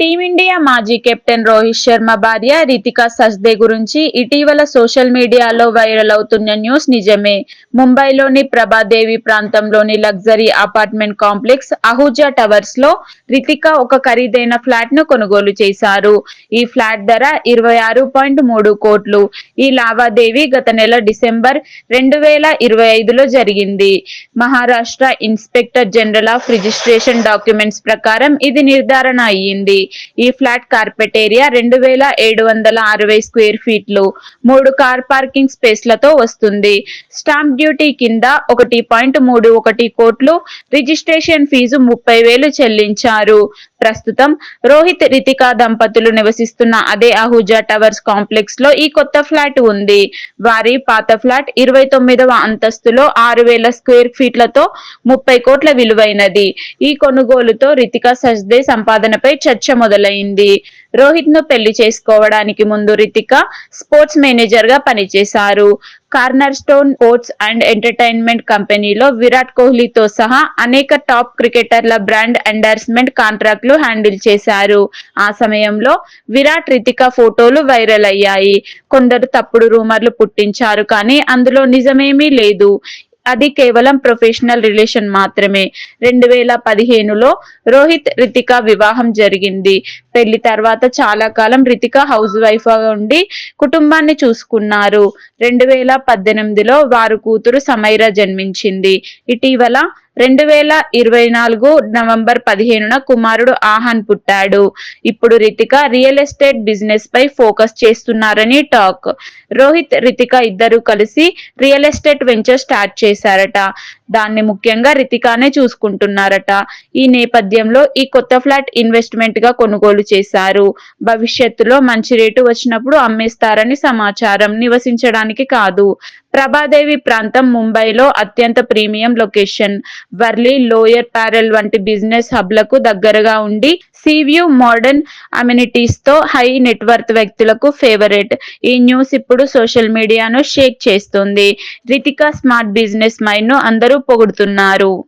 Team India మాజీ captain Rohit Sharma భార్య రితికా సజ్దే గురించి ఇటీవల సోషల్ మీడియాలో వైరల్ అవుతున్న న్యూస్ నిజమే. ముంబైలోని ప్రభాదేవి ప్రాంతంలోని లగ్జరీ అపార్ట్మెంట్ కాంప్లెక్స్ అహూజా టవర్స్లో రితికా ఒక ఖరీదైన ఫ్లాట్ను కొనుగోలు చేశారు. ఈ ఫ్లాట్ ధర ఇరవై ఆరు పాయింట్ మూడు కోట్లు. ఈ లావాదేవీ గత నెల డిసెంబర్ రెండు వేల ఇరవై ఐదులో జరిగింది. Maharashtra inspector general of registration documents ప్రకారం ఇది నిర్ధారణ అయ్యింది. ఈ ఫ్లాట్ కార్పెట్ ఏరియా రెండు వేల ఏడు వందల అరవై స్క్వేర్ ఫీట్లు మూడు కార్ పార్కింగ్ స్పేస్లతో వస్తుంది. స్టాంప్ డ్యూటీ కింద ఒకటి పాయింట్ మూడు ఒకటి కోట్లు రిజిస్ట్రేషన్ ఫీజు ముప్పై వేలు చెల్లించారు. ప్రస్తుతం రోహిత్ రితికా దంపతులు నివసిస్తున్న అదే అహూజా టవర్స్ కాంప్లెక్స్లో ఈ కొత్త ఫ్లాట్ ఉంది. వారి పాత ఫ్లాట్ ఇరవై తొమ్మిదవ అంతస్తులో ఆరు వేల స్క్వేర్ ఫీట్లతో ముప్పై కోట్ల విలువైనది. ఈ కొనుగోలుతో రితికా సజ్దే సంపాదనపై చర్చ మొదలైంది. రోహిత్ను పెళ్ళి చేసుకోవడానికి ముందు రితిక స్పోర్ట్స్ మేనేజర్గా పనిచేశారు. Corner stone sports and entertainment కంపెనీలో విరాట్ కోహ్లీతో సహా అనేక టాప్ క్రికెటర్ల బ్రాండ్ ఎండార్స్మెంట్ కాంట్రాక్ట్లు హ్యాండిల్ చేశారు. ఆ సమయంలో విరాట్ రితిక ఫోటోలు వైరల్ అయ్యాయి. కొందరు తప్పుడు రూమర్లు పుట్టించారు కానీ అందులో నిజమేమీ లేదు. అది కేవలం ప్రొఫెషనల్ రిలేషన్ మాత్రమే. రెండు వేల పదిహేనులో రోహిత్ రితిక వివాహం జరిగింది. పెళ్ళి తర్వాత చాలా కాలం రితిక హౌస్ వైఫ్గా ఉండి కుటుంబాన్ని చూసుకున్నారు. రెండు వేల పద్దెనిమిదిలో వారు కూతురు సమైరా జన్మించింది. ఇటీవల రెండు వేల ఇరవై నాలుగు నవంబర్ పదిహేనున కుమారుడు ఆహాన్ పుట్టాడు. ఇప్పుడు రితిక రియల్ ఎస్టేట్ బిజినెస్ పై ఫోకస్ చేస్తున్నారని టాక్. రోహిత్ రితిక ఇద్దరు కలిసి రియల్ ఎస్టేట్ వెంచర్ స్టార్ట్ చేశారట. దాన్ని ముఖ్యంగా రితికానే చూసుకుంటున్నారట. ఈ నేపథ్యంలో ఈ కొత్త ఫ్లాట్ ఇన్వెస్ట్మెంట్గా కొనుగోలు చేశారు. భవిష్యత్తులో మంచి రేటు వచ్చినప్పుడు అమ్మేస్తారని సమాచారం నివసించడానికి కాదు. ప్రభాదేవి ప్రాంతం ముంబైలో అత్యంత premium location. Worli lower Parel వంటి బిజినెస్ హబ్లకు దగ్గరగా ఉండి సీవ్యూ మోడర్న్ అమ్యూనిటీస్తో హై నెట్వర్త్ వ్యక్తులకు ఫేవరెట్. ఈ న్యూస్ ఇప్పుడు సోషల్ మీడియాను షేక్ చేస్తుంది. రితికా స్మార్ట్ బిజినెస్ మైండ్ను అందరూ పొగుడుతున్నారు.